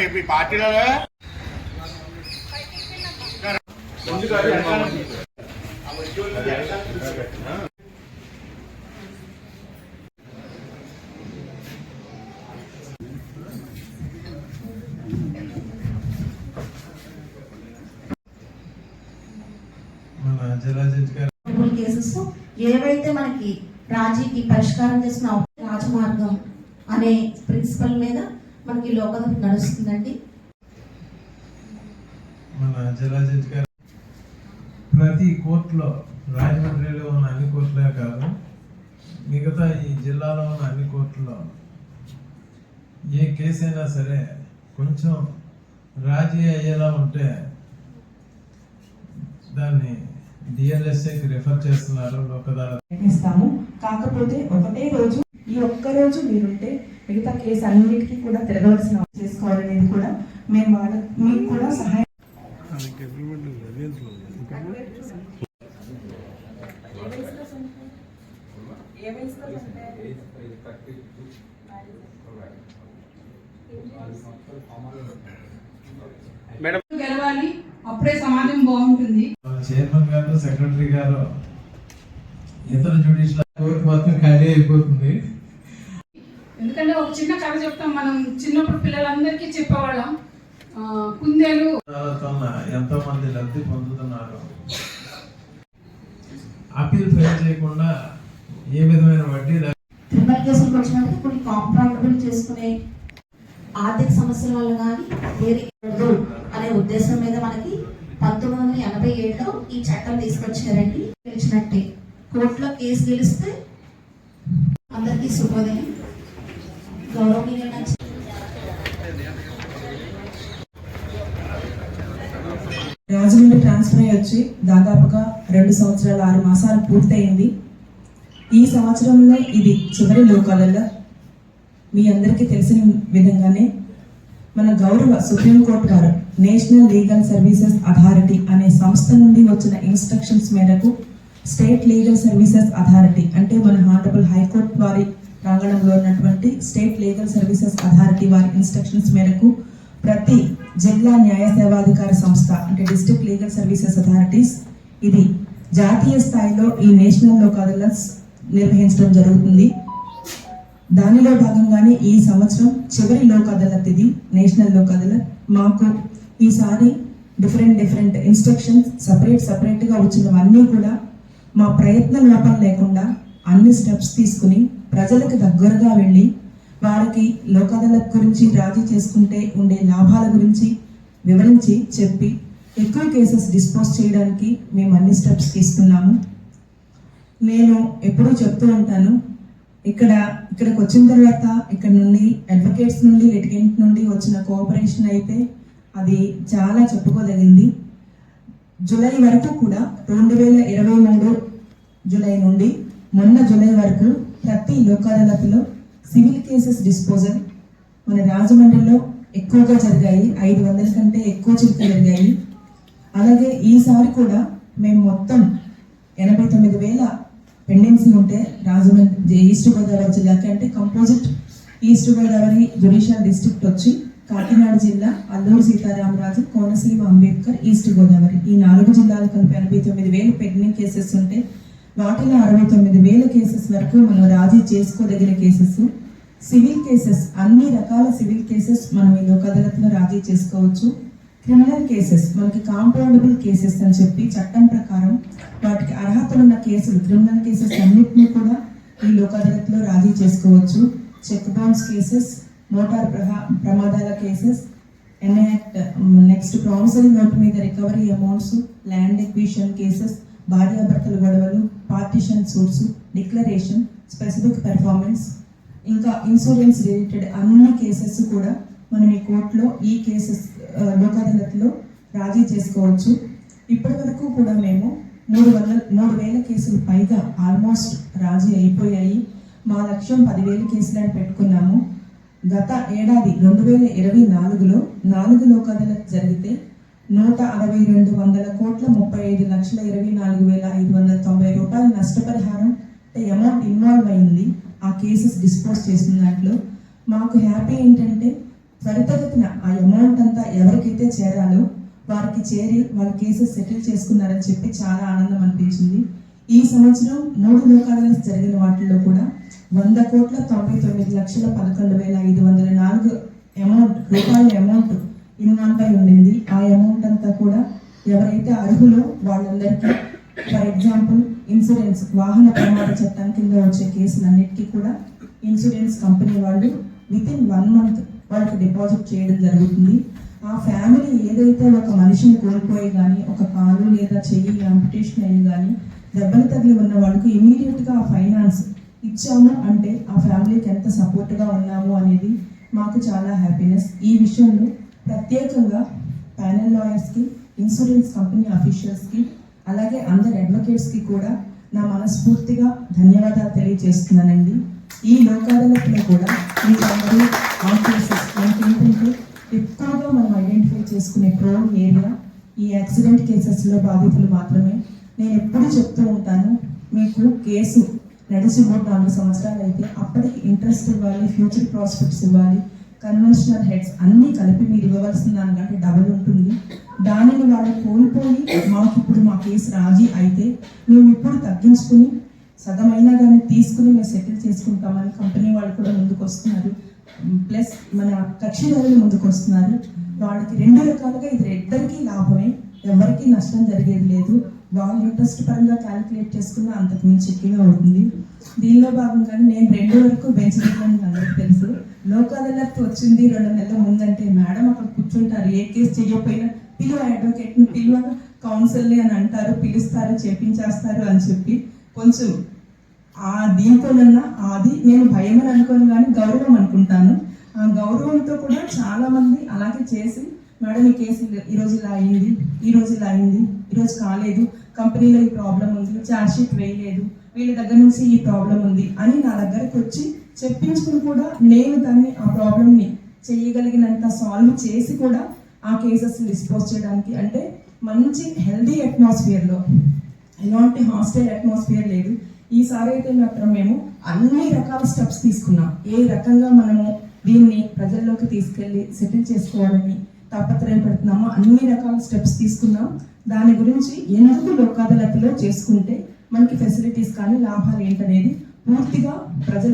ఈ పార్టీలో కేసెస్ ఏవైతే మనకి రాజీకి పరిష్కారం చేసిన రాజమార్గం అనే ప్రిన్సిపల్ మీద మనకి లోకం నడుస్తుందండి. మన జరాజెట్ గారు ప్రతి కోర్టులో రాజమండ్రిలో ఉన్న అన్ని కోర్టులే కాదు మిగతా ఈ జిల్లాలో ఉన్న అన్ని కోర్టుల్లో ఏ కేసు అయినా సరే కొంచెం రాజీ అయ్యేలా ఉంటే దాన్ని డిఎల్ఎస్ఏకి రిఫర్ చేస్తున్నారు లోక్ అదాలత్ ప్రయత్నిస్తాము. కాకపోతే ఒకటే రోజు ఈ ఒక్క రోజు మీరుంటే మిగతా కేసు అన్నిటికీ కూడా తిరగవలసిన చేసుకోవాలనేది కూడా మేము వాళ్ళ మీకు కూడా సహాయం గెలవాలి. అప్పుడే సమాజం బాగుంటుంది. మన చైర్మన్ గారు సెక్రటరీ గారు ఇతర జ్యుడిషియల్ కోర్టు మొత్తం ఖాళీ అయిపోతుంది. ఎందుకంటే ఒక చిన్న కథ చెప్తాం మనం. చిన్నప్పుడు పిల్లలందరికీ చెప్పేవాళ్ళం. కుందేలు. ఎంతో మంది లబ్ధి పొందుతున్నారు? అప్పీల్ ఫైల్ చేయకుండా ఏ విధమైన వడ్డీ క్రిమినల్ కేసులకు వచ్చినప్పుడు కొన్ని కాంప్రమైజబుల్ చేసుకునే ఆర్థిక సమస్యల వల్ల కానీ వేరే ఉండదు అనే ఉద్దేశం మీద మనకి పంతొమ్మిది వందల ఎనభై ఏడులో ఈ చట్టం తీసుకొచ్చారండి. గెలిచినట్టే కోర్టులో కేసు గెలిస్తే అందరికీ శుభోదయం. గౌరవనీయులైన రాజమండ్రి ట్రాన్స్ఫర్ అయ్యి వచ్చి దాదాపుగా రెండు సంవత్సరాలు ఆరు మాసాలు పూర్తయింది. ఈ సంవత్సరంలో ఇది చివరి లోకాలలో మీ అందరికీ తెలిసిన విధంగానే మన గౌరవ సుప్రీంకోర్టు వారు నేషనల్ లీగల్ సర్వీసెస్ అథారిటీ అనే సంస్థ నుండి వచ్చిన ఇన్స్ట్రక్షన్స్ మేరకు స్టేట్ లీగల్ సర్వీసెస్ అథారిటీ అంటే మన హానరబుల్ హైకోర్టు వారి ప్రాంగణంలో ఉన్నటువంటి స్టేట్ లీగల్ సర్వీసెస్ అథారిటీ వారి ఇన్స్ట్రక్షన్స్ మేరకు ప్రతి జిల్లా న్యాయ సేవాధికార సంస్థ అంటే డిస్ట్రిక్ట్ లీగల్ సర్వీసెస్ అథారిటీస్ ఇది జాతీయ స్థాయిలో ఈ నేషనల్ లోక్ అదాలత్స్ నిర్వహించడం జరుగుతుంది. దానిలో భాగంగానే ఈ సంవత్సరం చివరి లోక్ అదాలత్ ఇది నేషనల్ లోక్ అదాలత్ మాకు ఈసారి డిఫరెంట్ డిఫరెంట్ ఇన్స్ట్రక్షన్స్ సపరేట్ సపరేట్గా వచ్చినవన్నీ కూడా మా ప్రయత్న లోపం లేకుండా అన్ని స్టెప్స్ తీసుకుని ప్రజలకు దగ్గరగా వెళ్ళి వారికి లోక్ గురించి రాజీ చేసుకుంటే ఉండే లాభాల గురించి వివరించి చెప్పి ఎక్కువ కేసెస్ డిస్పోజ్ చేయడానికి మేము అన్ని స్టెప్స్ తీసుకున్నాము. నేను ఎప్పుడూ చెప్తూ ఉంటాను ఇక్కడ ఇక్కడికి వచ్చిన తర్వాత ఇక్కడ నుండి అడ్వకేట్స్ నుండి లిటిగెంట్ నుండి వచ్చిన కోఆపరేషన్ అయితే అది చాలా చెప్పుకోదగింది. జూలై వరకు కూడా రెండు వేల ఇరవై మూడు జూలై నుండి మొన్న జూలై వరకు ప్రతి లోక్ అదాలత్లో సివిల్ కేసెస్ డిస్పోజల్ మన రాజమండ్రిలో ఎక్కువగా జరిగాయి. ఐదు వందల కంటే ఎక్కువ చిలుకలు జరిగాయి. అలాగే ఈసారి కూడా మేము మొత్తం ఎనభై తొమ్మిది వేల పెండెన్సీ ఉంటే రాజమండ్రి ఈస్ట్ గోదావరి జిల్లాకి అంటే composite east Godavari judicial district వచ్చి కాకినాడ జిల్లా అల్లూరు సీతారామరాజు కోనసీమ అంబేద్కర్ ఈస్ట్ గోదావరి ఈ నాలుగు జిల్లాలు కలిపి ఎనభై తొమ్మిది వేలు పెండింగ్ కేసెస్ ఉంటే వాటిలో అరవై తొమ్మిది వేల కేసెస్ వరకు మనం రాజీ చేసుకోదగిన కేసెస్. సివిల్ కేసెస్ అన్ని రకాల సివిల్ కేసెస్ మనం ఈ లోక్ అదాలత్లో రాజీ చేసుకోవచ్చు. క్రిమినల్ కేసెస్ మనకి కాంపౌండబుల్ కేసెస్ అని చెప్పి చట్టం ప్రకారం వాటికి అర్హతలు ఉన్న కేసులు క్రిమినల్ కేసెస్ అన్నింటినీ కూడా ఈ లోక్ అదాలత్లో రాజీ చేసుకోవచ్చు. చెక్ బౌన్స్ కేసెస్ మోటార్ ప్రహా ప్రమాదాల కేసెస్ ఎన్యాక్ట్ నెక్స్ట్ ప్రామిసరీ నోట్ మీద recovery amounts land acquisition cases భార్యాభర్తల గొడవలు పార్టిషన్ సోర్సు డిక్లరేషన్ స్పెసిఫిక్ పెర్ఫార్మెన్స్ ఇంకా ఇన్సూరెన్స్ రిలేటెడ్ అన్ని కేసెస్ కూడా మనం ఈ కోర్టులో ఈ కేసెస్ లోక్ అదాలత్లో రాజీ చేసుకోవచ్చు. ఇప్పటి వరకు కూడా మేము మూడు వందల మూడు వేల కేసులు పైగా ఆల్మోస్ట్ రాజీ అయిపోయాయి. మా లక్ష్యం పదివేల కేసులను పెట్టుకున్నాము. గత ఏడాది రెండు వేల ఇరవై నాలుగులో నాలుగు లోక్ అదాలత్ జరిగితే నూట అరవై రెండు వందల కోట్ల ముప్పై ఐదు లక్షల ఇరవై నాలుగు వేల ఐదు వందల తొంభై రూపాయల నష్టపరిహారం అంటే అమౌంట్ ఇన్వాల్వ్ అయింది. ఆ కేసెస్ డిస్పోజ్ చేసిన దాంట్లో మాకు హ్యాపీ ఏంటంటే త్వరితగతిన ఆ అమౌంట్ అంతా ఎవరికైతే చేరాలో వారికి చేరి వాళ్ళ కేసెస్ సెటిల్ చేసుకున్నారని చెప్పి చాలా ఆనందం అనిపించింది. ఈ సంవత్సరం మూడు లోకాలలో జరిగిన వాటిల్లో కూడా వంద కోట్ల తొంభై తొమ్మిది లక్షల పదకొండు వేల ఐదు వందల నాలుగు అమౌంట్ రూపాయల అమౌంట్ ఇన్వాల్వ్ ఉండింది ఆ అమౌంట్ అంతా కూడా ఎవరైతే అర్హులో వాళ్ళందరికీ ఫర్ ఎగ్జాంపుల్ ఇన్సూరెన్స్ వాహన ప్రమాద చట్టం కింద వచ్చే కేసులన్నిటికీ కూడా ఇన్సూరెన్స్ కంపెనీ వాళ్ళు విత్ ఇన్ వన్ మంత్ వాళ్ళకి డిపాజిట్ చేయడం జరుగుతుంది. ఆ ఫ్యామిలీ ఏదైతే ఒక మనిషిని కోల్పోయి కానీ ఒక కాలు లేదా చెయ్యి అంపిటేషన్ అయ్యి కానీ దెబ్బలు తగిలి ఉన్న వాళ్ళకి ఇమీడియట్గా ఆ ఫైనాన్స్ ఇచ్చాము అంటే ఆ ఫ్యామిలీకి ఎంత సపోర్ట్గా ఉన్నాము అనేది మాకు చాలా హ్యాపీనెస్ ఈ విషయంలో ప్రత్యేకంగా ప్యానల్ లాయర్స్కి ఇన్సూరెన్స్ కంపెనీ అఫీషియల్స్కి అలాగే అందరి అడ్వకేట్స్కి కూడా నా మనస్ఫూర్తిగా ధన్యవాదాలు తెలియజేస్తున్నానండి. ఈ లోకాదాలతలో కూడా మీరు ఆ ఏంటంటే ఎక్కువగా మనం ఐడెంటిఫై చేసుకునే ప్రోన్ ఏరియా ఈ యాక్సిడెంట్ కేసెస్లో బాధితులు మాత్రమే. నేను ఎప్పుడు చెప్తూ ఉంటాను మీకు కేసు నడిచి మూడు నాలుగు సంవత్సరాలు అయితే అప్పటికి ఇంట్రెస్ట్ ఇవ్వాలి ఫ్యూచర్ ప్రాస్పెక్ట్స్ ఇవ్వాలి కన్వెన్షనల్ హెడ్స్ అన్నీ కలిపి మీరు ఇవ్వవలసిన దానికంటే డబుల్ ఉంటుంది. దానిని వాళ్ళు కోల్పోయి మాకు ఇప్పుడు మా కేసు రాజీ అయితే మేము ఇప్పుడు తగ్గించుకుని సగమైనా దాన్ని తీసుకుని మేము సెటిల్ చేసుకుంటామని కంపెనీ వాళ్ళు కూడా ముందుకు వస్తున్నారు. ప్లస్ మన కక్షిదారులు ముందుకు వస్తున్నారు. వాళ్ళకి రెండు రకాలుగా ఇది ఇద్దరికీ లాభమే. ఎవరికి నష్టం జరిగేది లేదు. వాళ్ళు ఇంట్రెస్ట్ పరంగా క్యాలిక్యులేట్ చేసుకున్న అంతకు మించి ఎక్కువే అవుతుంది. దీనిలో భాగంగానే నేను రెండు వరకు బెంచ్ దిగాను అందరికి తెలుసు. లోకల్ అదాలత్ వచ్చింది రెండు నెలల ముందంటే మేడం అక్కడ కూర్చుంటారు ఏ కేసు చేయకపోయినా పిలువ అడ్వకేట్ని పిలువ కౌన్సిల్ని అని అంటారు పిలుస్తారు చేపించేస్తారు అని చెప్పి కొంచెం ఆ దీంతోనన్నా అది నేను భయం అని అనుకోను కానీ గౌరవం అనుకుంటాను. ఆ గౌరవంతో కూడా చాలా మంది అలాగే చేసి మేడం ఈ కేసు ఈ ఇలా అయింది ఈ ఇలా అయింది ఈరోజు కాలేదు కంపెనీలో ఈ ప్రాబ్లం ఉంది ఛార్జ్ షీట్ వేయలేదు వీళ్ళ దగ్గర నుంచి ఈ ప్రాబ్లం ఉంది అని నా దగ్గరకు వచ్చి చెప్పించుకుని కూడా నేను దాన్ని ఆ ప్రాబ్లమ్ని చేయగలిగినంత సాల్వ్ చేసి కూడా ఆ కేసెస్ డిస్పోజ్ చేయడానికి అంటే మంచి హెల్దీ అట్మాస్ఫియర్లో ఎలాంటి హాస్టల్ అట్మాస్ఫియర్ లేదు. ఈసారి అయితే మాత్రం మేము అన్ని రకాల స్టెప్స్ తీసుకున్నాం. ఏ రకంగా మనము దీన్ని ప్రజల్లోకి తీసుకెళ్ళి సెటిల్ చేసుకోవాలని తాపత్రయపడుతున్నామో అన్ని రకాల స్టెప్స్ తీసుకున్నాం. దాని గురించి ఎందుకు లోక్ చేసుకుంటే మనకి ఫెసిలిటీస్ కానీ లాభాలు ఏంటనేది పూర్తిగా ప్రజల